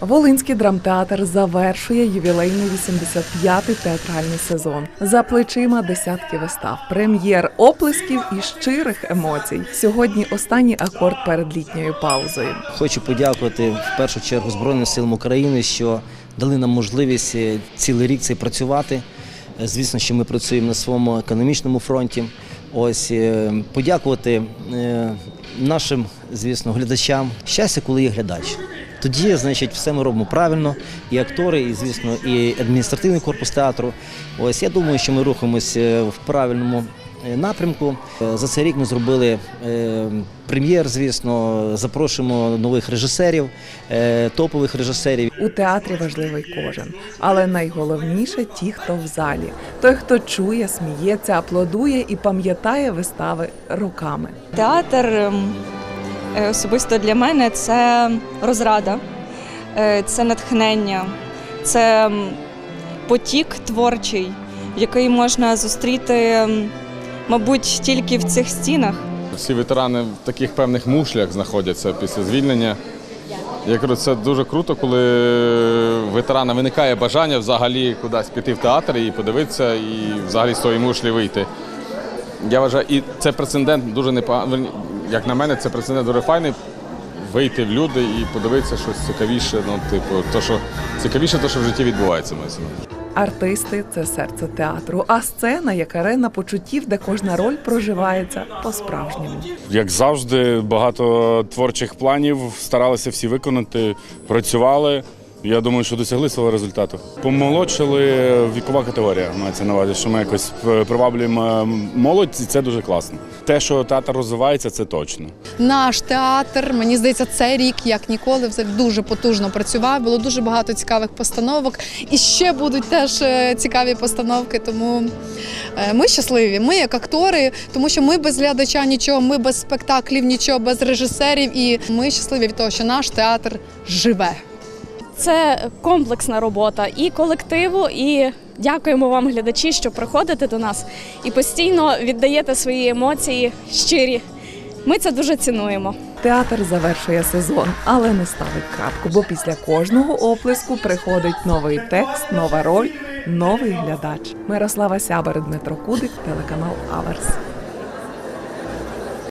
Волинський драмтеатр завершує ювілейний 85-й театральний сезон. За плечима десятки вистав, прем'єр, оплесків і щирих емоцій. Сьогодні останній акорд перед літньою паузою. Хочу подякувати в першу чергу Збройним силам України, що дали нам можливість е, цілий рік цей працювати. Е, Звісно, що ми працюємо на своєму економічному фронті. Ось е, подякувати нашим, звісно, глядачам. Щастя, коли є глядач. Тоді, значить, все ми робимо правильно, і актори, і звісно, і адміністративний корпус театру. Ось я думаю, що ми рухаємося в правильному е, напрямку. Е, За цей рік ми зробили е, прем'єр, звісно, запрошуємо нових режисерів, е, топових режисерів. У театрі важливий кожен, але найголовніше ті, хто в залі, той, хто чує, сміється, аплодує і пам'ятає вистави роками. Театр ем, е, особисто для мене це розрада, е, це натхнення, це потік творчий, який можна зустріти, мабуть, тільки в цих стінах. Всі ветерани в таких певних мушлях знаходяться після звільнення. Я кажу, це дуже круто, коли ветерана виникає бажання взагалі кудись піти в театр і подивитися, і взагалі з тої мушлі вийти. Я вважаю, і це прецедент дуже непоганий. Як на мене, це прецедент дуже файний. Вийти в люди і подивитися щось цікавіше. Ну, типу, то, що цікавіше, то, що в житті відбувається. мається. Артисти це серце театру, а сцена як арена почуттів, де кожна роль проживається по-справжньому. Як завжди, багато творчих планів старалися всі виконати, працювали. Я думаю, що досягли свого результату. Помолодшили вікова категорія. Мається на увазі, що ми якось е, приваблюємо молодь, і це дуже класно. Те, що театр розвивається, це точно. Наш театр, мені здається, цей рік як ніколи взагалі дуже потужно працював. Було дуже багато цікавих постановок. І ще будуть теж е, цікаві постановки. Тому е, ми щасливі. Ми як актори, тому що ми без глядача нічого, ми без спектаклів, нічого, без режисерів. І ми щасливі від того, що наш театр живе. Це комплексна робота і колективу, і дякуємо вам, глядачі, що приходите до нас і постійно віддаєте свої емоції щирі. Ми це дуже цінуємо. Театр завершує сезон, але не ставить крапку, бо після кожного оплеску приходить новий текст, нова роль, новий глядач. Мирослава Сябер, Дмитро Кудик, телеканал Аверс.